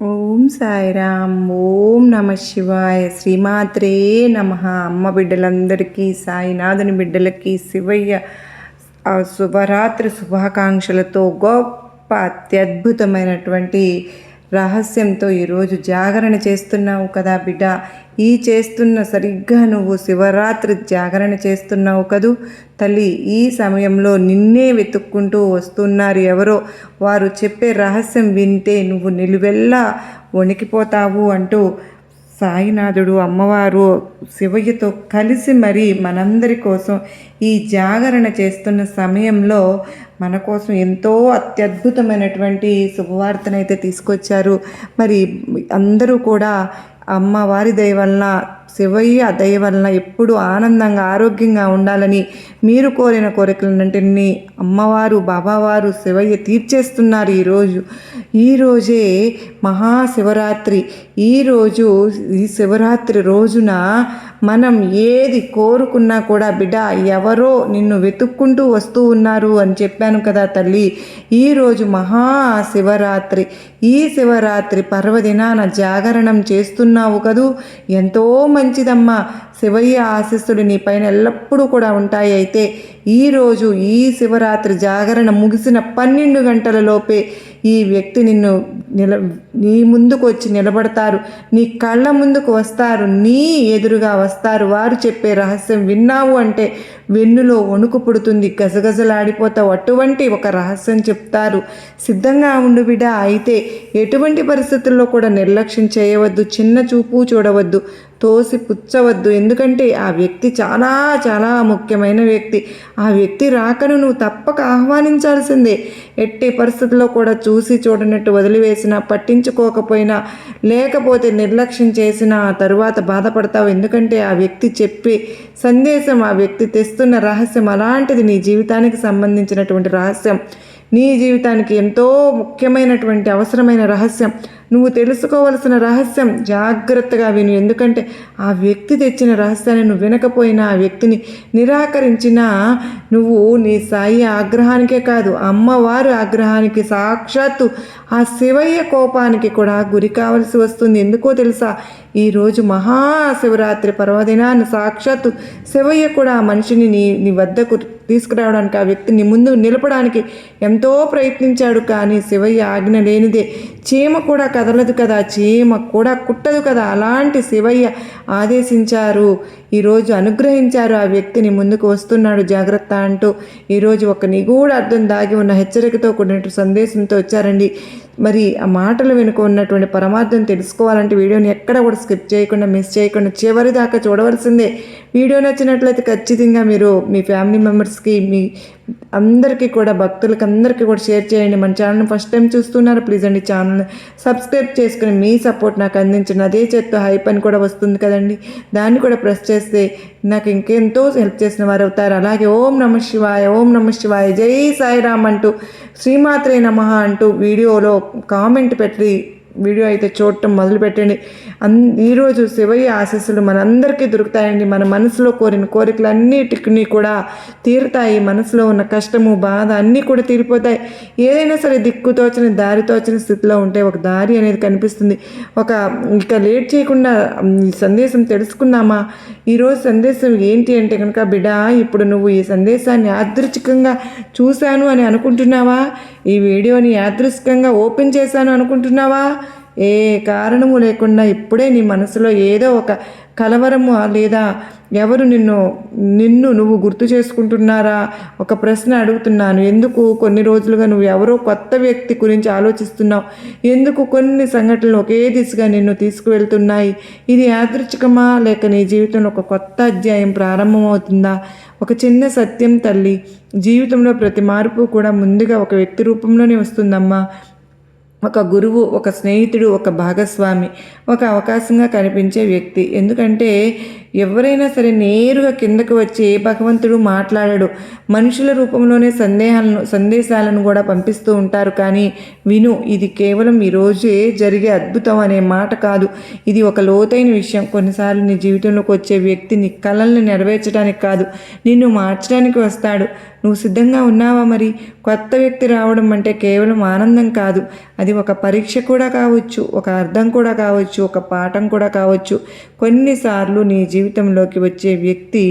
ఓం సాయిరామ్ ఓం నమ శివాయ. శ్రీమాత్రే నమ. అమ్మ బిడ్డలందరికీ సాయినాథుని బిడ్డలకి శివయ్య శుభరాత్రి శుభాకాంక్షలతో గొప్ప అత్యద్భుతమైనటువంటి రహస్యంతో ఈరోజు జాగరణ చేస్తున్నావు కదా బిడ్డ. ఈ చేస్తున్న సరిగ్గా నువ్వు శివరాత్రి జాగరణ చేస్తున్నావు కదూ. తల్లి ఈ సమయంలో నిన్నే వెతుక్కుంటూ వస్తున్నారు ఎవరో. వారు చెప్పే రహస్యం వింటే నువ్వు నిలువెల్లా వణికిపోతావు అంటూ సాయినాథుడు అమ్మవారు శివయ్యతో కలిసి మరి మనందరి కోసం ఈ జాగరణ చేస్తున్న సమయంలో మన కోసం ఎంతో అత్యద్భుతమైనటువంటి శుభవార్తనైతే తీసుకొచ్చారు. మరి అందరూ కూడా అమ్మవారి దయ వలన శివయ్య దయ వలన ఎప్పుడు ఆనందంగా ఆరోగ్యంగా ఉండాలని మీరు కోరిన కోరికలన్నింటినీ అమ్మవారు బాబావారు శివయ్య తీర్చేస్తున్నారు ఈరోజు. ఈరోజే మహాశివరాత్రి. ఈరోజు ఈ శివరాత్రి రోజున మనం ఏది కోరుకున్నా కూడా బిడ్డ ఎవరో నిన్ను వెతుక్కుంటూ వస్తూ ఉన్నారు అని చెప్పాను కదా తల్లి. ఈరోజు మహా శివరాత్రి ఈ శివరాత్రి పర్వదినాన జాగరణం చేస్తున్నావు కదూ. ఎంతో మంచిదమ్మా శివయ్య ఆశీస్సులు నీ పైన ఎల్లప్పుడూ కూడా ఉంటాయి. అయితే ఈరోజు ఈ శివరాత్రి జాగరణ ముగిసిన పన్నెండు గంటల లోపే ఈ వ్యక్తి నిన్ను నిల నీ ముందుకు వచ్చి నిలబడతారు. నీ కళ్ళ ముందుకు వస్తారు. నీ ఎదురుగా వస్తారు. వారు చెప్పే రహస్యం విన్నావు అంటే వెన్నులో వణుకు పుడుతుంది. గజగజలాడిపోతావు. అటువంటి ఒక రహస్యం చెప్తారు. సిద్ధంగా ఉండు బిడ్డ. అయితే ఎటువంటి పరిస్థితుల్లో కూడా నిర్లక్ష్యం చేయవద్దు. చిన్న చూపు చూడవద్దు. తోసి పుచ్చవద్దు. ఎందుకంటే ఆ వ్యక్తి చాలా చాలా ముఖ్యమైన వ్యక్తి. ఆ వ్యక్తి రాకను నువ్వు తప్పక ఆహ్వానించాల్సిందే. ఎట్టి పరిస్థితుల్లో కూడా చూసి చూడనట్టు వదిలివేసినా పట్టించుకోకపోయినా లేకపోతే నిర్లక్ష్యం చేసిన తరువాత బాధపడతావు. ఎందుకంటే ఆ వ్యక్తి చెప్పే సందేశం ఆ వ్యక్తి తెస్తున్న రహస్యం అలాంటిది నీ జీవితానికి సంబంధించినటువంటి రహస్యం. నీ జీవితానికి ఎంతో ముఖ్యమైనటువంటి అవసరమైన రహస్యం. నువ్వు తెలుసుకోవలసిన రహస్యం జాగ్రత్తగా విను. ఎందుకంటే ఆ వ్యక్తి తెచ్చిన రహస్యాన్ని నువ్వు వినకపోయినా ఆ వ్యక్తిని నిరాకరించినా నువ్వు నీ సాయి ఆగ్రహానికే కాదు అమ్మవారు ఆగ్రహానికి సాక్షాత్తు ఆ శివయ్య కోపానికి కూడా గురి కావలసి వస్తుంది. ఎందుకో తెలుసా? ఈరోజు మహాశివరాత్రి పర్వదినాన్ని సాక్షాత్తు శివయ్య కూడా ఆ మనిషిని నీ నీ వద్దకు తీసుకురావడానికి ఆ వ్యక్తిని ముందు నిలపడానికి ఎంతో ప్రయత్నించాడు కానీ శివయ్య ఆజ్ఞ లేనిదే. చీమ కూడా కదలదు కదా చీమ కూడా కుట్టదు కదా? అలాంటి శివయ్య ఆదేశించారు. ఈరోజు అనుగ్రహించారు ఆ వ్యక్తిని ముందుకు వస్తున్నాడు జాగ్రత్త అంటూ ఈరోజు ఒక నిగూఢ అర్థం దాగి ఉన్న హెచ్చరికతో కూడిన సందేశంతో వచ్చారండి. మరి ఆ మాటలు వెనుక ఉన్నటువంటి పరమార్థం తెలుసుకోవాలంటే వీడియోని ఎక్కడ కూడా స్కిప్ చేయకుండా మిస్ చేయకుండా చివరి దాకా చూడవలసిందే. వీడియో నచ్చినట్లయితే ఖచ్చితంగా మీరు మీ ఫ్యామిలీ మెంబర్స్కి మీ అందరికీ కూడా భక్తులకి అందరికీ కూడా షేర్ చేయండి. మన ఛానల్ ఫస్ట్ టైం చూస్తున్నారు ప్లీజ్ అండి ఛానల్ని సబ్స్క్రైబ్ చేసుకుని మీ సపోర్ట్ నాకు అందించండి. అదే చేత్తో హైప్ అని కూడా వస్తుంది కదండి. దాన్ని కూడా ప్రెస్ చేస్తే నాకు ఇంకెంతో హెల్ప్ చేసిన వారు అవుతారు. అలాగే ఓం నమ శివాయ ఓం నమ శివాయ జై సాయిరామ్ అంటూ శ్రీమాత్రే నమ అంటూ వీడియోలో కామెంట్ పెట్టి వీడియో అయితే చూడటం మొదలుపెట్టండి. అన్ ఈరోజు శివయ్య ఆశస్సులు మనందరికీ దొరుకుతాయండి. మన మనసులో కోరిన కోరికలు కూడా తీరుతాయి. మనసులో ఉన్న కష్టము బాధ అన్నీ కూడా తీరిపోతాయి. ఏదైనా సరే దిక్కుతోచిన దారితోచిన స్థితిలో ఉంటే ఒక దారి అనేది కనిపిస్తుంది. ఒక ఇక లేట్ చేయకుండా ఈ సందేశం తెలుసుకుందామా? ఈరోజు సందేశం ఏంటి అంటే కనుక బిడ్డ ఇప్పుడు నువ్వు ఈ సందేశాన్ని యాదృచ్ఛికంగా చూశాను అని అనుకుంటున్నావా? ఈ వీడియోని యాదృచ్ఛికంగా ఓపెన్ చేశాను అనుకుంటున్నావా? ఏ కారణము లేకుండా ఇప్పుడే నీ మనసులో ఏదో ఒక కలవరము లేదా ఎవరు నిన్ను నిన్ను నువ్వు గుర్తు చేసుకుంటున్నారా? ఒక ప్రశ్న అడుగుతున్నాను. ఎందుకు కొన్ని రోజులుగా నువ్వు ఎవరో కొత్త వ్యక్తి గురించి ఆలోచిస్తున్నావు? ఎందుకు కొన్ని సంఘటనలు ఒకే దిశగా నిన్ను తీసుకువెళ్తున్నాయి? ఇది యాదృచ్ఛికమా లేక నీ జీవితంలో ఒక కొత్త అధ్యాయం ప్రారంభమవుతుందా? ఒక చిన్న సత్యం తల్లి జీవితంలో ప్రతి మార్పు కూడా ముందుగా ఒక వ్యక్తి రూపంలోనే వస్తుందమ్మా. ఒక గురువు ఒక స్నేహితుడు ఒక భాగస్వామి ఒక అవకాశంగా కనిపించే వ్యక్తి. ఎందుకంటే ఎవరైనా సరే నేరుగా కిందకు వచ్చి భగవంతుడు మాట్లాడడు. మనుషుల రూపంలోనే సందేహాలను సందేశాలను కూడా పంపిస్తూ ఉంటారు. కానీ విను ఇది కేవలం ఈరోజే జరిగే అద్భుతం అనే మాట కాదు. ఇది ఒక లోతైన విషయం. కొన్నిసార్లు నీ జీవితంలోకి వచ్చే వ్యక్తి నీ కళల్ని నెరవేర్చడానికి కాదు నిన్ను మార్చడానికి వస్తాడు. నువ్వు సిద్ధంగా ఉన్నావా మరి? కొత్త వ్యక్తి రావడం అంటే కేవలం ఆనందం కాదు. అది ఒక పరీక్ష కూడా కావచ్చు ఒక అర్థం కూడా కావచ్చు ఒక పాఠం కూడా కావచ్చు. కొన్నిసార్లు నీ జీవితంలోకి వచ్చే వ్యక్తి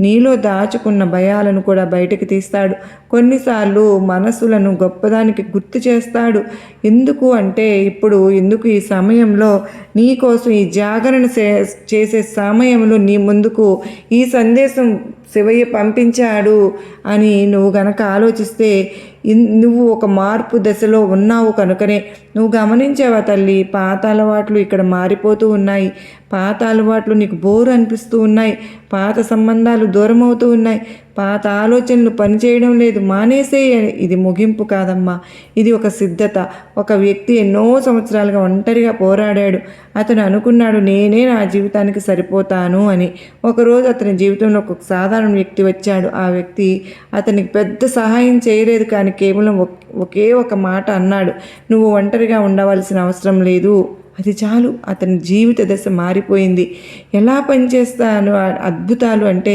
నీలో దాచుకున్న భయాలను కూడా బయటకు తీస్తాడు. కొన్నిసార్లు మనసులను గొప్పదానికి గుర్తు చేస్తాడు. ఎందుకు అంటే ఇప్పుడు ఎందుకు ఈ సమయంలో నీ కోసం ఈ జాగరణ చేసే సమయంలో నీ ముందుకు ఈ సందేశం శివయ్య పంపించాడు అని నువ్వు గనక ఆలోచిస్తే నువ్వు ఒక మార్పు దశలో ఉన్నావు కనుకనే నువ్వు గమనించావా తల్లి? పాత అలవాట్లు ఇక్కడ మారిపోతూ ఉన్నాయి. పాత అలవాట్లు నీకు బోరు అనిపిస్తూ ఉన్నాయి. పాత సంబంధాలు దూరం అవుతూ ఉన్నాయి. పాత ఆలోచనలు పనిచేయడం లేదు. మానేసే ఇది ముగింపు కాదమ్మా. ఇది ఒక సిద్ధత. ఒక వ్యక్తి ఎన్నో సంవత్సరాలుగా ఒంటరిగా పోరాడాడు. అతను అనుకున్నాడు నేనే నా జీవితానికి సరిపోతాను అని. ఒకరోజు అతని జీవితంలో ఒక సాధారణ వ్యక్తి వచ్చాడు. ఆ వ్యక్తి అతనికి పెద్ద సహాయం చేయలేదు కానీ కేవలం ఒక్- ఒకే ఒక మాట అన్నాడు. నువ్వు ఒంటరిగా ఉండవలసిన అవసరం లేదు. అది చాలు అతని జీవిత దశ మారిపోయింది. ఎలా పనిచేస్తాను అద్భుతాలు అంటే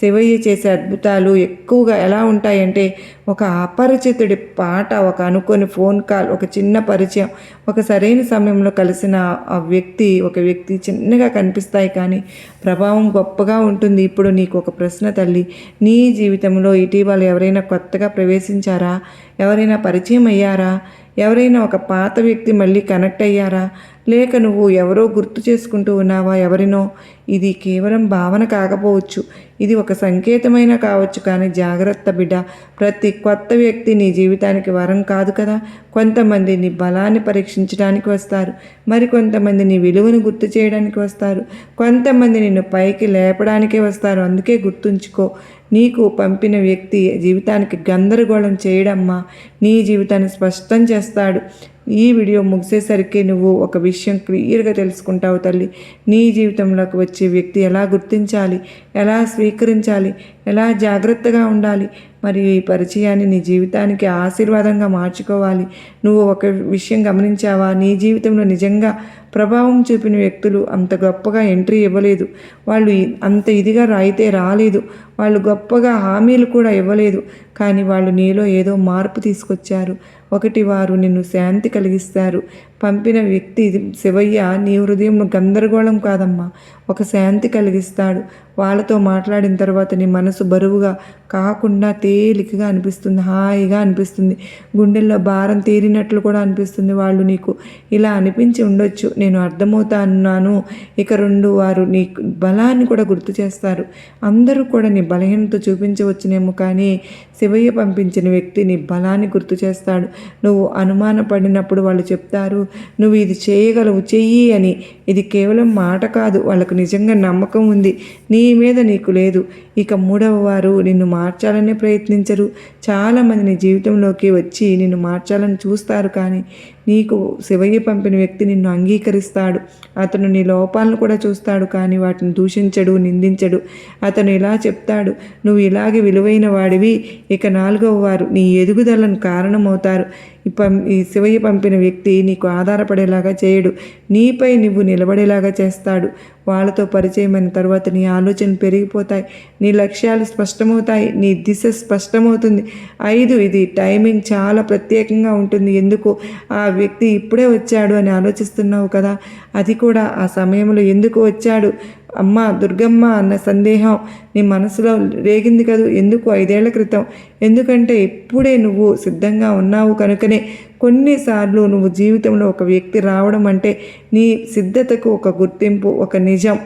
శివయ్య చేసే అద్భుతాలు ఎక్కువగా ఎలా ఉంటాయంటే ఒక అపరిచితుడి పాట ఒక అనుకోని ఫోన్ కాల్ ఒక చిన్న పరిచయం ఒక సరైన సమయంలో కలిసిన ఆ వ్యక్తి ఒక వ్యక్తి చిన్నగా కనిపిస్తాయి కానీ ప్రభావం గొప్పగా ఉంటుంది. ఇప్పుడు నీకు ఒక ప్రశ్న తల్లి నీ జీవితంలో ఇటీవల ఎవరైనా కొత్తగా ప్రవేశించారా? ఎవరైనా పరిచయం అయ్యారా? ఎవరైనా ఒక పాత వ్యక్తి మళ్ళీ కనెక్ట్ అయ్యారా? లేక నువ్వు ఎవరో గుర్తు చేసుకుంటూ ఉన్నావా ఎవరినో? ఇది కేవలం భావన కాకపోవచ్చు. ఇది ఒక సంకేతమైన కావచ్చు కానీ జాగ్రత్త బిడ్డ. ప్రతి కొత్త వ్యక్తి నీ జీవితానికి వరం కాదు కదా? కొంతమంది నీ బలాన్ని పరీక్షించడానికి వస్తారు. మరి కొంతమంది నీ విలువను గుర్తు చేయడానికి వస్తారు. కొంతమంది నిన్ను పైకి లేపడానికే వస్తారు. అందుకే గుర్తుంచుకో. నీకు పంపిన వ్యక్తి జీవితానికి గందరగోళం చేయడమ్మా. నీ జీవితాన్ని స్పష్టం చేస్తాడు. ఈ వీడియో ముగిసేసరికి నువ్వు ఒక విషయం క్లియర్గా తెలుసుకుంటావు తల్లి. నీ జీవితంలోకి వచ్చే వ్యక్తి ఎలా గుర్తించాలి? ఎలా స్వీకరించాలి? ఎలా జాగ్రత్తగా ఉండాలి? మరియు ఈ పరిచయాన్ని నీ జీవితానికి ఆశీర్వాదంగా మార్చుకోవాలి. నువ్వు ఒక విషయం గమనించావా? నీ జీవితంలో నిజంగా ప్రభావం చూపిన వ్యక్తులు అంత గొప్పగా ఎంట్రీ ఇవ్వలేదు. వాళ్ళు అంత ఇదిగా అయితే రాలేదు. వాళ్ళు గొప్పగా హామీలు కూడా ఇవ్వలేదు. కానీ వాళ్ళు నీలో ఏదో మార్పు తీసుకొచ్చారు. ఒకటి వారు నిన్ను శాంతి కలిగిస్తారు. పంపిన వ్యక్తి శివయ్య నీ హృదయం గందరగోళం కాదమ్మా. ఒక శాంతి కలిగిస్తాడు. వాళ్ళతో మాట్లాడిన తర్వాత నీ మనసు బరువుగా కాకుండా తేలికగా అనిపిస్తుంది. హాయిగా అనిపిస్తుంది. గుండెల్లో భారం తీరినట్లు కూడా అనిపిస్తుంది వాళ్ళు నీకు. ఇలా అనిపించి ఉండొచ్చు. నేను అర్థమవుతాను ఇక రెండు వారు నీ బలాన్ని కూడా గుర్తు చేస్తారు. అందరూ కూడా నీ బలహీనత చూపించవచ్చునేమో కానీ శివయ్య పంపించిన వ్యక్తి నీ బలాన్ని గుర్తు చేస్తాడు. నువ్వు అనుమానపడినప్పుడు వాళ్ళు చెప్తారు నువ్వు ఇది చేయగలవు చెయ్యి అని. ఇది కేవలం మాట కాదు వాళ్ళకు నిజంగా నమ్మకం ఉంది. నీ మీద నీకు లేదు. ఇక మూడవ వారు నిన్ను మార్చాలనే ప్రయత్నించరు. చాలామంది నీ జీవితంలోకి వచ్చి నిన్ను మార్చాలని చూస్తారు కానీ నీకు శివయ్య పంపిన వ్యక్తి నిన్ను అంగీకరిస్తాడు. అతను నీ లోపాలను కూడా చూస్తాడు కానీ వాటిని దూషించడు నిందించడు. అతను ఇలా చెప్తాడు నువ్వు ఇలాగే విలువైన వాడివి ఇక నాలుగవ వారు నీ ఎదుగుదలను కారణమవుతారు. ఈ పం ఈ శివయ్య పంపిన వ్యక్తి నీకు ఆధారపడేలాగా చేయడు నీపై నువ్వు నిలబడేలాగా చేస్తాడు. వాళ్ళతో పరిచయమైన తర్వాత నీ ఆలోచన పెరిగిపోతాయి నీ లక్ష్యాలు స్పష్టమవుతాయి నీ దిశ స్పష్టమవుతుంది. ఐదు ఇది టైమింగ్ చాలా ప్రత్యేకంగా ఉంటుంది. ఎందుకు? ఆ వ్యక్తి ఇప్పుడే వచ్చాడు అని ఆలోచిస్తున్నావు కదా? అది కూడా ఆ సమయంలో ఎందుకు వచ్చాడు? అమ్మ దుర్గమ్మ అన్న సందేహం నీ మనసులో రేగింది కదూ? ఎందుకు? ఐదేళ్ళ క్రితం. ఎందుకంటే ఇప్పుడే నువ్వు సిద్ధంగా ఉన్నావు కనుకనే కొన్నిసార్లు నువ్వు జీవితంలో ఒక వ్యక్తి రావడం అంటే నీ సిద్ధతకు ఒక గుర్తింపు ఒక నిజం.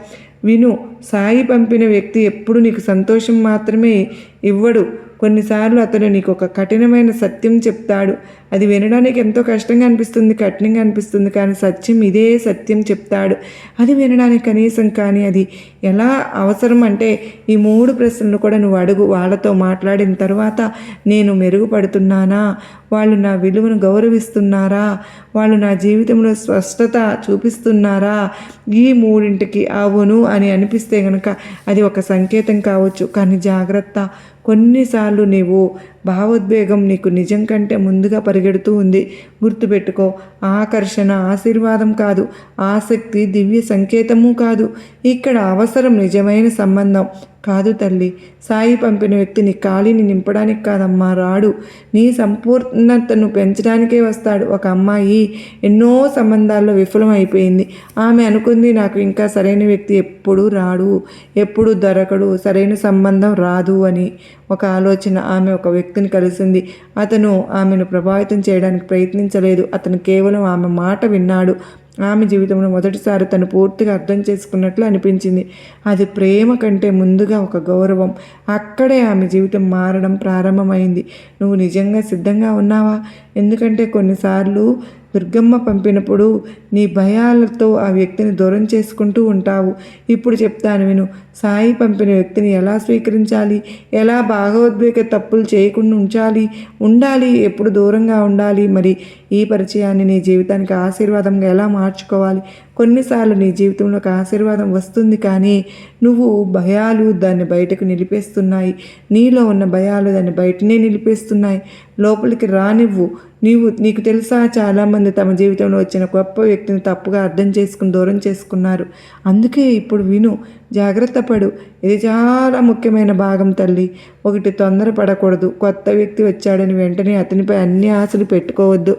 విను సాయి పంపిన వ్యక్తి ఎప్పుడు నీకు సంతోషం మాత్రమే ఇవ్వడు. కొన్నిసార్లు అతను నీకు ఒక కఠినమైన సత్యం చెప్తాడు. అది వినడానికి ఎంతో కష్టంగా అనిపిస్తుంది కఠినంగా అనిపిస్తుంది కానీ సత్యం ఇదే సత్యం చెప్తాడు. అది వినడానికి కనీసం కానీ అది ఎలా అవసరం అంటే ఈ మూడు ప్రశ్నలు కూడా నువ్వు అడుగు వాళ్ళతో మాట్లాడిన తర్వాత నేను మెరుగుపడుతున్నానా? వాళ్ళు నా విలువను గౌరవిస్తున్నారా? వాళ్ళు నా జీవితంలో స్పష్టత చూపిస్తున్నారా? ఈ మూడింటికి అవును అని అనిపిస్తే కనుక అది ఒక సంకేతం కావచ్చు. కానీ జాగ్రత్త కొన్నిసార్లు నీవు భావోద్వేగం నీకు నిజం కంటే ముందుగా పరిగెడుతూ ఉంది. గుర్తుపెట్టుకో ఆకర్షణ ఆశీర్వాదం కాదు. ఆసక్తి దివ్య సంకేతము కాదు. ఇక్కడ అవసరం నిజమైన సంబంధం. కాదు తల్లి. సాయి పంపిన వ్యక్తిని ఖాళీని నింపడానికి కాదమ్మా రాడు. నీ సంపూర్ణతను పెంచడానికే వస్తాడు ఒక అమ్మాయి. ఎన్నో సంబంధాల్లో విఫలం అయిపోయింది. ఆమె అనుకుంది నాకు ఇంకా సరైన వ్యక్తి ఎప్పుడు రాడు ఎప్పుడు దొరకడు సరైన సంబంధం రాదు అని ఒక ఆలోచన ఆమె ఒక వ్యక్తిని కలిసింది. అతను ఆమెను ప్రభావితం చేయడానికి ప్రయత్నించలేదు. అతను కేవలం ఆమె మాట విన్నాడు. ఆమె జీవితంలో మొదటిసారి తను పూర్తిగా అర్థం చేసుకున్నట్లు అనిపించింది. అది ప్రేమ కంటే ముందుగా ఒక గౌరవం. అక్కడే ఆమె జీవితం మారడం ప్రారంభమైంది. నువ్వు నిజంగా సిద్ధంగా ఉన్నావా? ఎందుకంటే కొన్నిసార్లు దుర్గమ్మ పంపినప్పుడు నీ భయాలతో ఆ వ్యక్తిని దూరం చేసుకుంటూ ఉంటావు. ఇప్పుడు చెప్తాను విను. సాయి పంపిన వ్యక్తిని ఎలా స్వీకరించాలి? ఎలా భాగవద్వేగ తప్పులు చేయకుండా ఉంచాలి? ఉండాలి ఎప్పుడు దూరంగా ఉండాలి? మరి ఈ పరిచయాన్ని నీ జీవితానికి ఆశీర్వాదంగా ఎలా మార్చుకోవాలి? కొన్నిసార్లు నీ జీవితంలో ఒక ఆశీర్వాదం వస్తుంది కానీ నువ్వు భయాలు దాన్ని బయటకు నిలిపేస్తున్నాయి. నీలో ఉన్న భయాలు దాన్ని బయటనే నిలిపేస్తున్నాయి. లోపలికి రానివ్వు. నీవు నీకు తెలుసా చాలామంది తమ జీవితంలో వచ్చిన గొప్ప వ్యక్తిని తప్పుగా అర్థం చేసుకుని దూరం చేసుకున్నారు. అందుకే ఇప్పుడు విను జాగ్రత్త పడు. ఇది చాలా ముఖ్యమైన భాగం తల్లి. ఒకటి తొందరపడకూడదు. కొత్త వ్యక్తి వచ్చాడని వెంటనే అతనిపై అన్ని ఆశలు పెట్టుకోవద్దు.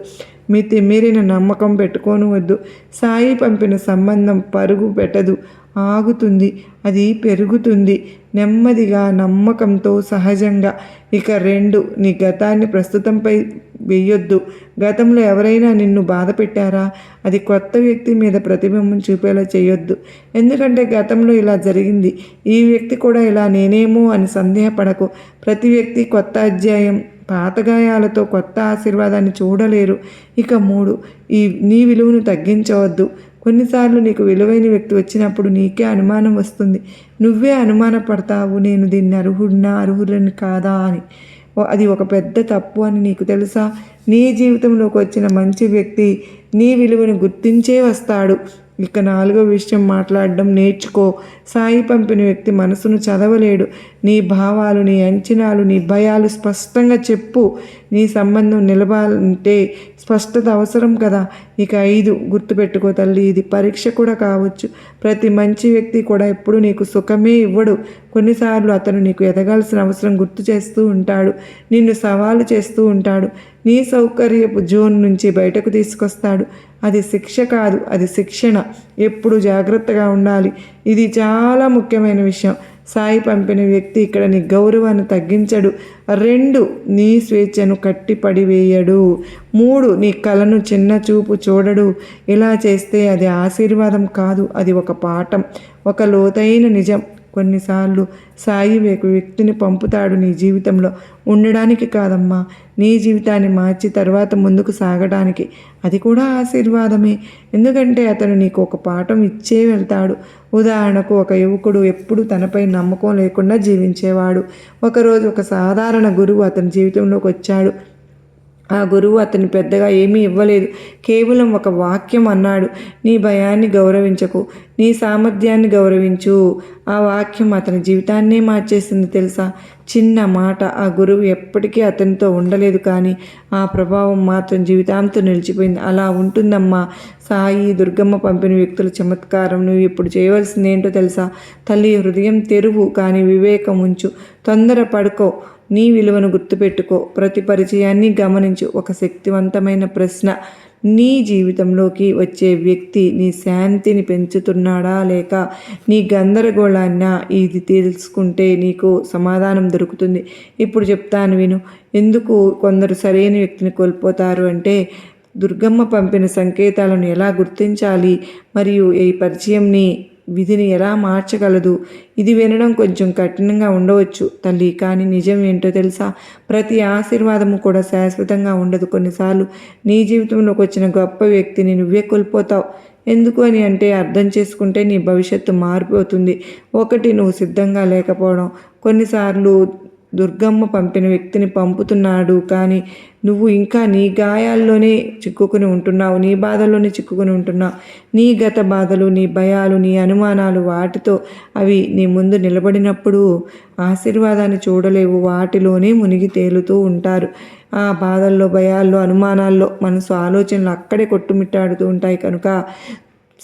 మీ తిమ్మిరిన నమ్మకం పెట్టుకోనవద్దు. సాయి పంపిన సంబంధం పరుగు పెట్టదు. ఆగుతుంది. అది పెరుగుతుంది. నెమ్మదిగా నమ్మకంతో సహజంగా. ఇక రెండు నీ గతాన్ని ప్రస్తుతంపై వెయ్యొద్దు. గతంలో ఎవరైనా నిన్ను బాధ పెట్టారా అది కొత్త వ్యక్తి మీద ప్రతిబింబం చూపేలా చేయొద్దు. ఎందుకంటే గతంలో ఇలా జరిగింది. ఈ వ్యక్తి కూడా ఇలా నేనేమో అని సందేహపడకు. ప్రతి వ్యక్తి కొత్త అధ్యాయం పాత గాయాలతో కొత్త ఆశీర్వాదాన్ని చూడలేరు. ఇక మూడు ఈ నీ విలువను తగ్గించవద్దు. కొన్నిసార్లు నీకు విలువైన వ్యక్తి వచ్చినప్పుడు నీకే అనుమానం వస్తుంది. నువ్వే అనుమానపడతావు నేను దీన్ని అర్హుడినా అర్హులని కాదా అని. అది ఒక పెద్ద తప్పు అని నీకు తెలుసా? నీ జీవితంలోకి వచ్చిన మంచి వ్యక్తి నీ విలువను గుర్తించే వస్తాడు. ఇక నాలుగో విషయం మాట్లాడడం నేర్చుకో. సాయి పంపిన వ్యక్తి మనసును చదవలేడు. నీ భావాలు నీ అంచనాలు నీ భయాలు స్పష్టంగా చెప్పు. నీ సంబంధం నిలవాలంటే స్పష్టత అవసరం కదా. ఇక ఐదు గుర్తుపెట్టుకో తల్లి ఇది పరీక్ష కూడా కావచ్చు. ప్రతి మంచి వ్యక్తి కూడా ఎప్పుడు నీకు సుఖమే ఇవ్వడు. కొన్నిసార్లు అతను నీకు ఎదగాల్సిన అవసరం గుర్తు చేస్తూ ఉంటాడు. నిన్ను సవాలు చేస్తూ ఉంటాడు. నీ సౌకర్యపు జోన్ నుంచి బయటకు తీసుకొస్తాడు. అది శిక్ష కాదు అది శిక్షణ. ఎప్పుడు జాగ్రత్తగా ఉండాలి. ఇది చాలా ముఖ్యమైన విషయం. సాయి పంపిన వ్యక్తి ఇక్కడ నీ గౌరవాన్ని తగ్గించడు. రెండు నీ స్వేచ్ఛను కట్టిపడి వేయడు. మూడు నీ కళను చిన్న చూపు చూడడు. ఇలా చేస్తే అది ఆశీర్వాదం కాదు అది ఒక పాఠం. ఒక లోతైన నిజం. కొన్నిసార్లు సాయి వేకు వ్యక్తిని పంపుతాడు నీ జీవితంలో. ఉండడానికి కాదమ్మా నీ జీవితాన్ని మార్చి తర్వాత ముందుకు సాగడానికి. అది కూడా ఆశీర్వాదమే. ఎందుకంటే అతను నీకు ఒక పాఠం ఇచ్చే వెళ్తాడు. ఉదాహరణకు ఒక యువకుడు ఎప్పుడు తనపై నమ్మకం లేకుండా జీవించేవాడు. ఒకరోజు ఒక సాధారణ గురువు అతని జీవితంలోకి వచ్చాడు. ఆ గురువు అతని పెద్దగా ఏమీ ఇవ్వలేదు. కేవలం ఒక వాక్యం అన్నాడు. నీ భయాన్ని గౌరవించకు. నీ సామర్థ్యాన్ని గౌరవించు. ఆ వాక్యం అతని జీవితాన్నే మార్చేసింది తెలుసా? చిన్న మాట. ఆ గురువు ఎప్పటికీ అతనితో ఉండలేదు కానీ ఆ ప్రభావం మాత్రం జీవితాంతం నిలిచిపోయింది. అలా ఉంటుందమ్మా. సాయి దుర్గమ్మ పంపిన వ్యక్తుల చమత్కారం నువ్వు ఇప్పుడు చేయవలసింది ఏంటో తెలుసా? తల్లి హృదయం తెరువు కానీ వివేకం ఉంచు. తొందర పడుకో నీ విలువను గుర్తుపెట్టుకో. ప్రతి పరిచయాన్ని గమనించు. ఒక శక్తివంతమైన ప్రశ్న. నీ జీవితంలోకి వచ్చే వ్యక్తి నీ శాంతిని పెంచుతున్నాడా లేక నీ గందరగోళాన్న ఇది తెలుసుకుంటే నీకు సమాధానం దొరుకుతుంది. ఇప్పుడు చెప్తాను విను. ఎందుకు కొందరు సరైన వ్యక్తిని కోల్పోతారు అంటే దుర్గమ్మ పంపిన సంకేతాలను ఎలా గుర్తించాలి? మరియు ఈ పరిచయంని విధిని ఎలా మార్చగలదు? ఇది వినడం కొంచెం కఠినంగా ఉండవచ్చు తల్లి కానీ నిజం ఏంటో తెలుసా? ప్రతి ఆశీర్వాదము కూడా శాశ్వతంగా ఉండదు. కొన్నిసార్లు నీ జీవితంలోకి వచ్చిన గొప్ప వ్యక్తిని నువ్వే కోల్పోతావు. ఎందుకు అని అంటే అర్థం చేసుకుంటే నీ భవిష్యత్తు మారిపోతుంది. ఒకటి నువ్వు సిద్ధంగా లేకపోవడం. కొన్నిసార్లు దుర్గమ్మ పంపిన వ్యక్తిని పంపుతున్నాడు. కానీ నువ్వు ఇంకా నీ గాయాల్లోనే చిక్కుకుని ఉంటున్నావు. నీ బాధల్లోనే చిక్కుకుని ఉంటున్నావు. నీ గత బాధలు నీ భయాలు నీ అనుమానాలు వాటితో అవి నీ ముందు నిలబడినప్పుడు ఆశీర్వాదాన్ని చూడలేవు. వాటిలోనే మునిగి తేలుతూ ఉంటారు. ఆ బాధల్లో భయాల్లో అనుమానాల్లో మనసు ఆలోచనలు అక్కడే కొట్టుమిట్టాడుతూ ఉంటాయి. కనుక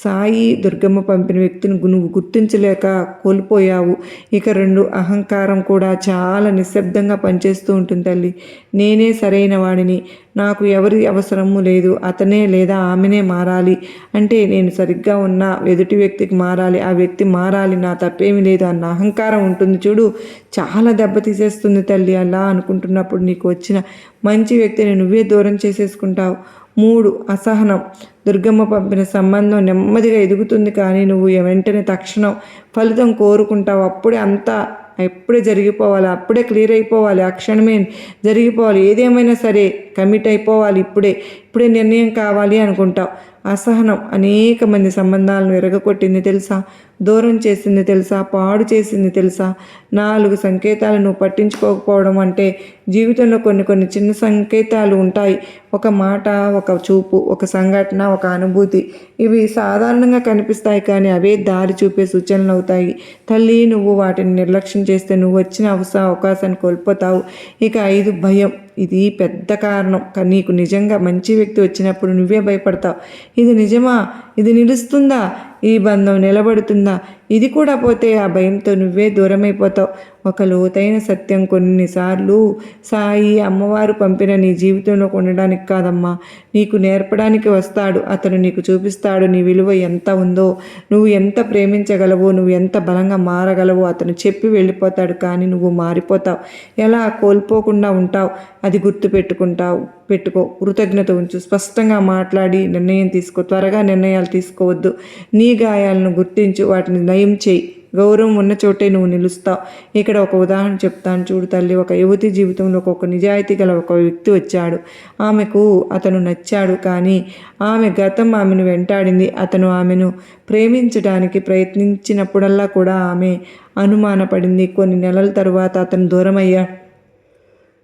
సాయి దుర్గమ్మ పంపిన వ్యక్తిని నువ్వు గుర్తించలేక కోల్పోయావు. ఇక రెండు అహంకారం కూడా చాలా నిశ్శబ్దంగా పనిచేస్తూ ఉంటుంది తల్లి. నేనే సరైన వాడిని. నాకు ఎవరి అవసరము లేదు. అతనే లేదా ఆమెనే మారాలి. అంటే నేను సరిగ్గా ఉన్న ఎదుటి వ్యక్తికి మారాలి. ఆ వ్యక్తి మారాలి నా తప్పేమీ లేదు అన్న అహంకారం ఉంటుంది చూడు. చాలా దెబ్బతీసేస్తుంది తల్లి అలా అనుకుంటున్నప్పుడు నీకు వచ్చిన మంచి వ్యక్తిని నువ్వే దూరం చేసేసుకుంటావు. మూడు అసహనం. దుర్గమ్మ పంపిన సంబంధం నెమ్మదిగా ఎదుగుతుంది కానీ నువ్వు వెంటనే తక్షణం ఫలితం కోరుకుంటావు. అప్పుడే అంతా ఎప్పుడే జరిగిపోవాలి. అప్పుడే క్లియర్ అయిపోవాలి. ఆ క్షణమే జరిగిపోవాలి. ఏదేమైనా సరే కమిట్ అయిపోవాలి ఇప్పుడే. ఇప్పుడే నిర్ణయం కావాలి అనుకుంటావు. అసహనం అనేక మంది సంబంధాలను ఎరగకొట్టింది తెలుసా? దూరం చేసింది తెలుసా? పాడు చేసింది తెలుసా? నాలుగు సంకేతాలు నువ్వు పట్టించుకోకపోవడం అంటే జీవితంలో కొన్ని కొన్ని చిన్న సంకేతాలు ఉంటాయి. ఒక మాట ఒక చూపు ఒక సంఘటన ఒక అనుభూతి. ఇవి సాధారణంగా కనిపిస్తాయి కానీ అవే దారి చూపే సూచనలు అవుతాయి. తల్లి నువ్వు వాటిని నిర్లక్ష్యం చేస్తే నువ్వు వచ్చిన అవస అవకాశాన్ని కోల్పోతావు. ఇక ఐదు భయం. ఇది పెద్ద కారణం. కానీ నీకు నిజంగా మంచి వ్యక్తి వచ్చినప్పుడు నువ్వే భయపడతావు. ఇది నిజమా? ఇది నిలుస్తుందా? ఈ బంధం నిలబడుతుందా? ఇది కూడా పోతే ఆ భయంతో నువ్వే దూరమైపోతావు. ఒక లోతైన సత్యం కొన్నిసార్లు సాయి అమ్మవారు పంపిన నీ జీవితంలో ఉండడానికి కాదమ్మా. నీకు నేర్పడానికి వస్తాడు. అతను నీకు చూపిస్తాడు నీ విలువ ఎంత ఉందో. నువ్వు ఎంత ప్రేమించగలవో నువ్వు ఎంత బలంగా మారగలవో అతను చెప్పి వెళ్ళిపోతాడు కానీ నువ్వు మారిపోతావు. ఎలా కోల్పోకుండా ఉంటావు? అది గుర్తు పెట్టుకుంటావు. పెట్టుకో. కృతజ్ఞత ఉంచు. స్పష్టంగా మాట్లాడి నిర్ణయం తీసుకో. త్వరగా నిర్ణయాలు తీసుకోవద్దు. నీ గాయాలను గుర్తించు. వాటిని నయం చేయి. గౌరవం ఉన్న చోటే నువ్వు నిలుస్తావు ఇక్కడ ఒక ఉదాహరణ చెప్తాను చూడు తల్లి. ఒక యువతి జీవితంలో ఒక నిజాయితీ గల ఒక వ్యక్తి వచ్చాడు. ఆమెకు అతను నచ్చాడు కానీ ఆమె గతం ఆమెను వెంటాడింది. అతను ఆమెను ప్రేమించడానికి ప్రయత్నించినప్పుడల్లా కూడా ఆమె అనుమానపడింది. కొన్ని నెలల తరువాత అతను దూరమయ్యాడు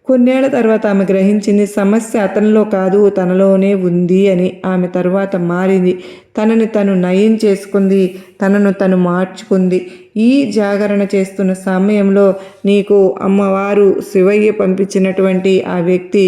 కొన్నేళ్ళ తర్వాత ఆమె గ్రహించింది సమస్య అతనిలో కాదు తనలోనే ఉంది అని. ఆమె తర్వాత మారింది. తనని తను నయం చేసుకుంది తనను తను మార్చుకుంది. ఈ జాగరణ చేస్తున్న సమయంలో నీకు అమ్మవారు శివయ్య పంపించినటువంటి ఆ వ్యక్తి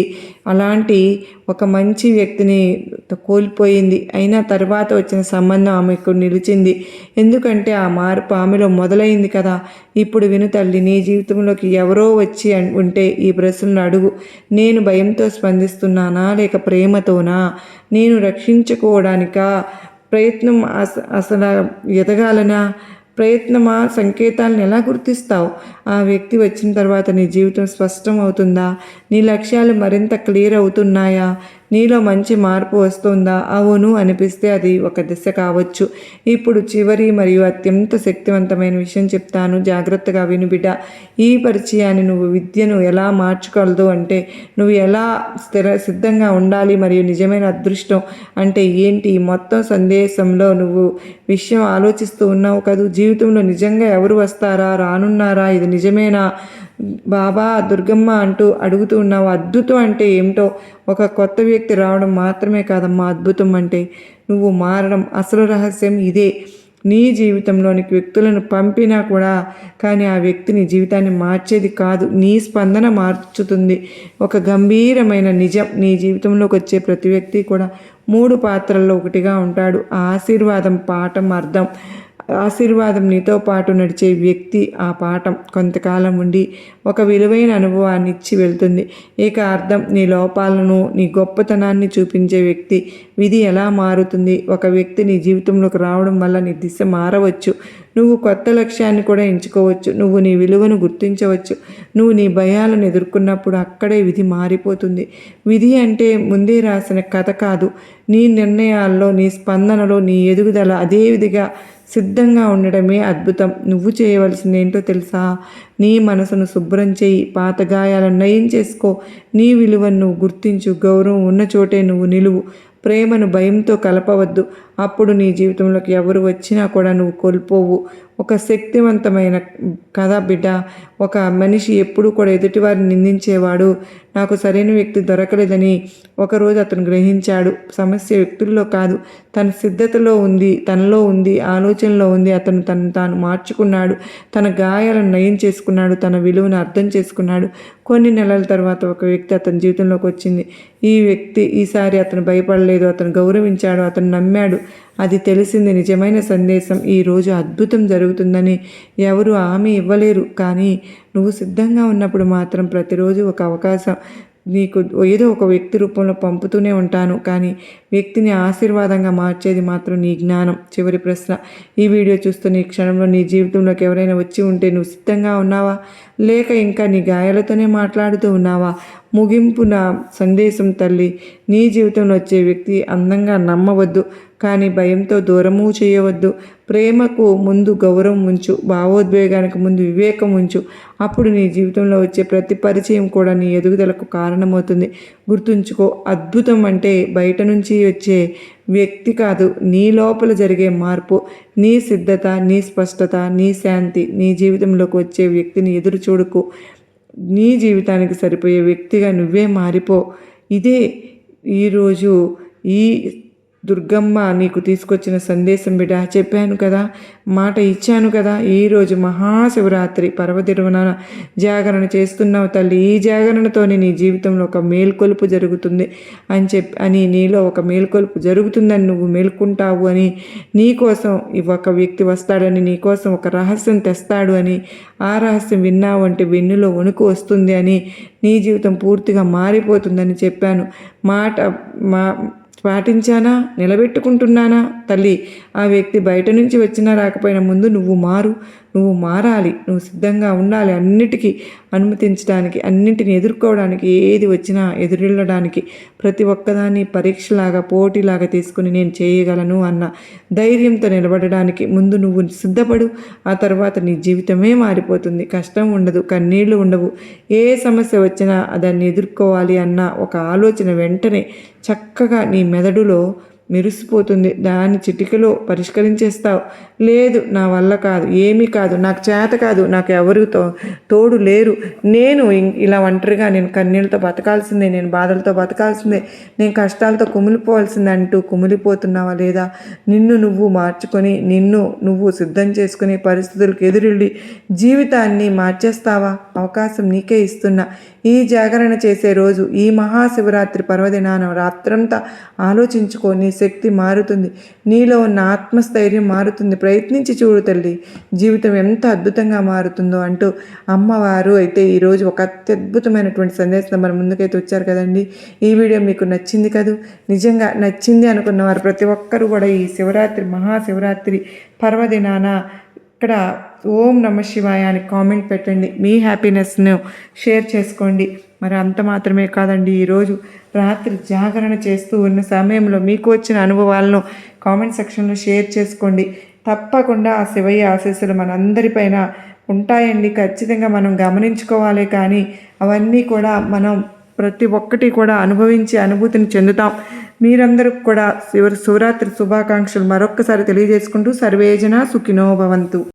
అలాంటి ఒక మంచి వ్యక్తిని కోల్పోయింది. అయినా తర్వాత వచ్చిన సంబంధం ఆమెకు నిలిచింది. ఎందుకంటే ఆ మార్పు ఆమెలో మొదలైంది కదా. ఇప్పుడు విను తల్లి నీ జీవితంలోకి ఎవరో వచ్చి ఉంటే ఈ ప్రశ్నలు అడుగు. నేను భయంతో స్పందిస్తున్నానా? లేక ప్రేమతోనా? నేను రక్షించుకోవడానికా? ప్రయత్నం అస అసలు ఎదగాలనా? ప్రయత్నమా సంకేతాలను ఎలా గుర్తిస్తావు? ఆ వ్యక్తి వచ్చిన తర్వాత నీ జీవితం స్పష్టం అవుతుందా నీ లక్ష్యాలు మరింత క్లియర్ అవుతున్నాయా? నీలో మంచి మార్పు వస్తుందా? అవును అనిపిస్తే అది ఒక దిశ కావచ్చు. ఇప్పుడు చివరి మరియు అత్యంత శక్తివంతమైన విషయం చెప్తాను. జాగ్రత్తగా విను బిడ్డ. ఈ పరిచయాన్ని నువ్వు విద్యను ఎలా మార్చగలదు అంటే నువ్వు ఎలా స్థిర సిద్ధంగా ఉండాలి మరియు నిజమైన అదృష్టం అంటే ఏంటి? మొత్తం సందేశంలో నువ్వు విషయం ఆలోచిస్తూ ఉన్నావు కదూ? జీవితంలో నిజంగా ఎవరు వస్తారా? రానున్నారా? ఇది నిజమేనా? బాబా దుర్గమ్మ అంటూ అడుగుతూ ఉన్నావు. అద్భుతం అంటే ఏమిటో ఒక కొత్త వ్యక్తి రావడం మాత్రమే కాదమ్మా అద్భుతం అంటే. నువ్వు మారడం అసలు రహస్యం ఇదే. నీ జీవితంలోనికి వ్యక్తులను పంపినా కూడా కానీ ఆ వ్యక్తిని జీవితాన్ని మార్చేది కాదు. నీ స్పందన మార్చుతుంది. ఒక గంభీరమైన నిజం. నీ జీవితంలోకి వచ్చే ప్రతి వ్యక్తి కూడా మూడు పాత్రల్లో ఒకటిగా ఉంటాడు. ఆశీర్వాదం పాఠం అర్థం. ఆశీర్వాదం నీతో పాటు నడిచే వ్యక్తి ఆ పాఠం కొంతకాలం ఉండి ఒక విలువైన అనుభవాన్ని ఇచ్చి వెళ్తుంది. ఇక అర్థం నీ లోపాలను నీ గొప్పతనాన్ని చూపించే వ్యక్తి విధి ఎలా మారుతుంది? ఒక వ్యక్తి నీ జీవితంలోకి రావడం వల్ల నీ దిశ మారవచ్చు. నువ్వు కొత్త లక్ష్యాన్ని కూడా ఎంచుకోవచ్చు. నువ్వు నీ విలువను గుర్తించవచ్చు. నువ్వు నీ భయాలను ఎదుర్కొన్నప్పుడు అక్కడే విధి మారిపోతుంది. విధి అంటే ముందే రాసిన కథ కాదు. నీ నిర్ణయాల్లో నీ స్పందనలో నీ ఎదుగుదల అదే విధిగా సిద్ధంగా ఉండడమే అద్భుతం. నువ్వు చేయవలసింది ఏంటో తెలుసా? నీ మనసును శుభ్రం చేయి. పాత గాయాలను నయం చేసుకో. నీ విలువను నువ్వు గుర్తించు. గౌరవం ఉన్న చోటే నువ్వు నిలువు. ప్రేమను భయంతో కలపవద్దు. అప్పుడు నీ జీవితంలోకి ఎవరు వచ్చినా కూడా నువ్వు కోల్పోవు. ఒక శక్తివంతమైన కథ బిడ్డ. ఒక మనిషి ఎప్పుడూ కూడా ఎదుటివారిని నిందించేవాడు. నాకు సరైన వ్యక్తి దొరకలేదని ఒకరోజు అతను గ్రహించాడు. సమస్య వ్యక్తుల్లో కాదు. తన సిద్ధతలో ఉంది తనలో ఉంది ఆలోచనలో ఉంది. అతను తను తాను మార్చుకున్నాడు. తన గాయాలను నయం చేసుకున్నాడు. తన విలువను అర్థం చేసుకున్నాడు. కొన్ని నెలల తర్వాత ఒక వ్యక్తి అతని జీవితంలోకి వచ్చింది. ఈ వ్యక్తి ఈసారి అతను భయపడలేదు. అతను గౌరవించాడు. అతను నమ్మాడు. అది తెలిసింది నిజమైన సందేశం. ఈరోజు అద్భుతం జరుగుతుందని ఎవరు హామీ ఇవ్వలేరు. కానీ నువ్వు సిద్ధంగా ఉన్నప్పుడు మాత్రం ప్రతిరోజు ఒక అవకాశం. నీకు ఏదో ఒక వ్యక్తి రూపంలో పంపుతూనే ఉంటాను. కానీ వ్యక్తిని ఆశీర్వాదంగా మార్చేది మాత్రం నీ జ్ఞానం. చివరి ప్రశ్న ఈ వీడియో చూస్తున్న ఈ క్షణంలో నీ జీవితంలోకి ఎవరైనా వచ్చి ఉంటే నువ్వు సిద్ధంగా ఉన్నావా? లేక ఇంకా నీ గాయాలతోనే మాట్లాడుతూ ఉన్నావా? ముగింపు నా సందేశం తల్లి నీ జీవితంలో వచ్చే వ్యక్తి అందంగా నమ్మవద్దు కానీ భయంతో దూరము చేయవద్దు. ప్రేమకు ముందు గౌరవం ఉంచు భావోద్వేగానికి ముందు వివేకం ఉంచు. అప్పుడు నీ జీవితంలో వచ్చే ప్రతి పరిచయం కూడా నీ ఎదుగుదలకు కారణమవుతుంది. గుర్తుంచుకో అద్భుతం అంటే బయట నుంచి వచ్చే వ్యక్తి కాదు నీ లోపల జరిగే మార్పు. నీ సిద్ధత నీ స్పష్టత నీ శాంతి నీ జీవితంలోకి వచ్చే వ్యక్తిని ఎదురు చూడుకు. నీ జీవితానికి సరిపోయే వ్యక్తిగా నువ్వే మారిపో. ఇదే ఈరోజు ఈ దుర్గమ్మ నీకు తీసుకొచ్చిన సందేశం బిడ్డ చెప్పాను కదా మాట ఇచ్చాను కదా ఈరోజు మహాశివరాత్రి పర్వదిరువన జాగరణ చేస్తున్నావు తల్లి. ఈ జాగరణతోనే నీ జీవితంలో ఒక మేల్కొలుపు జరుగుతుంది అని చెప్పి అని నీలో ఒక మేల్కొలుపు జరుగుతుందని నువ్వు మేల్కుంటావు అని నీకోసం ఒక వ్యక్తి వస్తాడని నీకోసం ఒక రహస్యం తెస్తాడు అని ఆ రహస్యం విన్నావు అంటే వెన్నులో వణుకు వస్తుంది అని నీ జీవితం పూర్తిగా మారిపోతుందని చెప్పాను. మాట మా పాటించానా? నిలబెట్టుకుంటున్నానా? తల్లి ఆ వ్యక్తి బయట నుంచి వచ్చినా రాకపోయినా ముందు నువ్వు మారు. నువ్వు మారాలి. నువ్వు సిద్ధంగా ఉండాలి అన్నిటికీ. అనుమతించడానికి అన్నింటిని ఎదుర్కోవడానికి ఏది వచ్చినా ఎదురెళ్ళడానికి ప్రతి ఒక్కదాన్ని పరీక్షలాగా పోటీలాగా తీసుకుని నేను చేయగలను అన్న ధైర్యంతో నిలబడడానికి ముందు నువ్వు సిద్ధపడు ఆ తర్వాత నీ జీవితమే మారిపోతుంది. కష్టం ఉండదు కన్నీళ్ళు ఉండవు. ఏ సమస్య వచ్చినా దాన్ని ఎదుర్కోవాలి అన్న ఒక ఆలోచన వెంటనే చక్కగా నీ మెదడులో మెరిసిపోతుంది. దాన్ని చిటికలో పరిష్కరించేస్తావు. లేదు నా వల్ల కాదు ఏమీ కాదు నాకు చేత కాదు నాకు ఎవరితో తోడు లేరు. నేను ఇలా ఒంటరిగా నేను కన్నీళ్ళతో బతకాల్సిందే నేను బాధలతో బతకాల్సిందే నేను కష్టాలతో కుమిలిపోవాల్సిందే అంటూ కుమిలిపోతున్నావా లేదా? నిన్ను నువ్వు మార్చుకొని నిన్ను నువ్వు సిద్ధం చేసుకుని పరిస్థితులకు ఎదురెళ్ళి జీవితాన్ని మార్చేస్తావా? అవకాశం నీకే ఇస్తున్నా. ఈ జాగరణ చేసే రోజు ఈ మహాశివరాత్రి పర్వదినాన రాత్రంతా ఆలోచించుకో నీ శక్తి మారుతుంది. నీలో ఉన్న ఆత్మస్థైర్యం మారుతుంది. ప్రయత్నించి చూడు తల్లి జీవితం ఎంత అద్భుతంగా మారుతుందో అంటూ అమ్మవారు అయితే ఈరోజు ఒక అత్యద్భుతమైనటువంటి సందేశం మన ముందుకైతే వచ్చారు కదండి. ఈ వీడియో మీకు నచ్చింది కదూ? నిజంగా నచ్చింది అనుకున్న వారు ప్రతి ఒక్కరూ కూడా ఈ శివరాత్రి మహాశివరాత్రి పర్వదినాన ఇక్కడ ఓం నమ శివాయ అని కామెంట్ పెట్టండి. మీ హ్యాపీనెస్ను షేర్ చేసుకోండి. మరి అంత మాత్రమే కాదండి. ఈరోజు రాత్రి జాగరణ చేస్తూ ఉన్న సమయంలో మీకు వచ్చిన అనుభవాలను కామెంట్ సెక్షన్లో షేర్ చేసుకోండి. తప్పకుండా ఆ శివయ్య ఆశీస్సులు మనందరిపైన ఉంటాయండి. ఖచ్చితంగా మనం గమనించుకోవాలి కానీ అవన్నీ కూడా మనం ప్రతి ఒక్కటి కూడా అనుభవించి అనుభూతిని చెందుతాం. మీరందరూ కూడా శివ శివరాత్రి శుభాకాంక్షలు మరొక్కసారి తెలియజేసుకుంటూ సర్వేజన సుఖినో భవంతు.